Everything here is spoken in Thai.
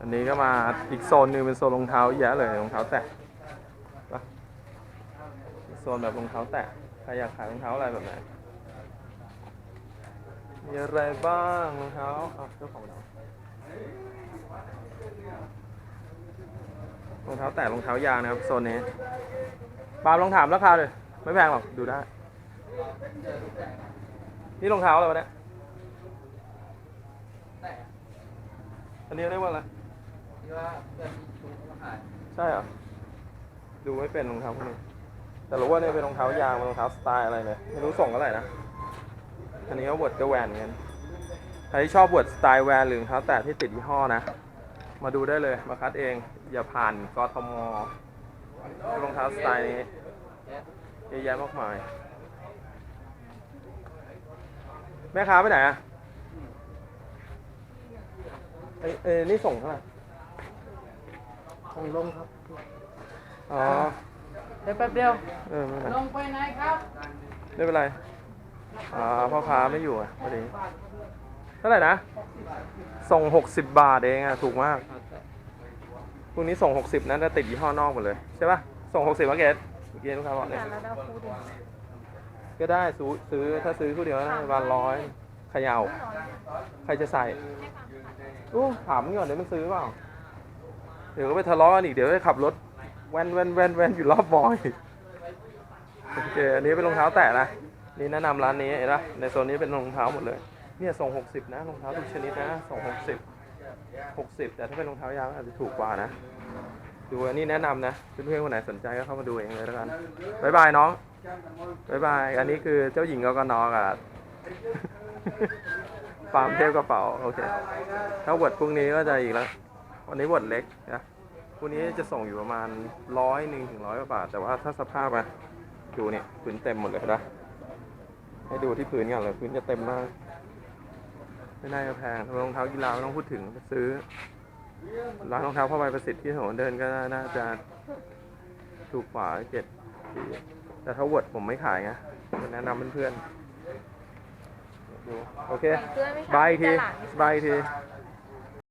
อันนี้ก็มาอีกโซนหนึงเป็นโซนรองเท้าเยอะเลยรองเท้าแตะโซนแบบรองเท้าแตะใครอยากขายรองเท้าอะไรแบบไหนมีอะไรบ้างรองเท้าอะเจ้าของเรารองเท้าแตะรองเท้ายางนะครับโซนนี้ปาล์มลองถามราคาเลยไม่แพงหรอกดูได้นี่รองเท้าอะไรวะเนี่ยอันนี้เรียกว่าอะไร ที่ว่าเพื่อนชุดมาขายใช่เหรอ ดูไม่เป็นรองเท้าพวกนี้แต่รู้ว่าเนี่ยเป็นรองเท้ายางเป็นรองเท้าสไตล์อะไรเลยไม่รู้ส่งเท่าไหร่นะ อันนี้ก็บวดก็แวนเหมือนกันใครที่ชอบบวดสไตล์แวนหรือรองเท้าแตะที่ติดยี่ห้อนะ มาดูได้เลย มาคัดเอง อย่าผ่านกทมรองเท้าสไตล์นี้เยอะแยะมากมาย แม่ค้าไปไหนอะเอ้ยเอ้ยนี่ส่งเท่าไหร่ ส่งลงครับ อ๋อ เดี๋ยวแป๊บเดียว เออ ไม่เป็นไร ลงไปไหนครับไม่เป็นไร อ่า พ่อค้าไม่อยู่อะพอดีเท่าไหร่นะ ส่งหกสิบบาทเองอะ ถูกมาก พรุ่งนี้ส่งหกสิบนั้นจะติดยี่ห้อนอกหมดเลย ใช่ปะส่งหกสิบมาเกตเมื่อกี้ลูกค้าบอกเนี่ย แล้วเราพูดดิก็ได้ซื้อซื้อถ้าซื้อคู่เดียวนะประมาณร้อยขยาวใครจะใส่อู้ถามมันก่อนเดี๋ยวมันซื้อเปล่าเดี๋ยวก็ไปทะเลาะกันอีก เดี๋ยวไปขับรถแว่นแว่นแว่นแว่นอยู่รอบบอยโอเค อันนี้เป็นรองเท้าแตะนะ นี่แนะนำร้านนี้เห็นปะในโซนนี้เป็นรองเท้าหมดเลย เนี่ยส่งหกสิบนะรองเท้าทุกชนิดนะส่งหกสิบหกสิบแต่ถ้าเป็นรองเท้ายางอาจจะถูกกว่านะ ดูอันนี้แนะนำนะ เพื่อนๆคนไหนสนใจก็เข้ามาดูเองเลยแล้วกันบายบายน้องบายบาย อันนี้คือเจ้าหญิงกกนกับฟาร์มเทพกระเป๋า โอเค ถ้าบทพรุ่งนี้ก็จะอีกแล้ว วันนี้บทเล็กนะพรุ่งนี้จะส่งอยู่ประมาณร้อยหนึ่งถึงร้อยกว่าบาท แต่ว่าถ้าสภาพอะดูเนี่ยพื้นเต็มหมดเลยนะให้ดูที่พื้นก่อนเลยพื้นจะเต็มมาก ไม่น่าจะแพงรองเท้ากีฬาไม่ต้องพูดถึงไปซื้อร้านรองเท้าผ้าใบประสิทธิ์ที่ถนนเดินก็น่าจะถูกกว่าเจ็ดปีแต่ถ้าเวิร์ดผมไม่ขายไงแนะนำเพื่อนๆดูโอเคใส่เสื้อไม่บายอีกทีจะหลังบายอีกทีใ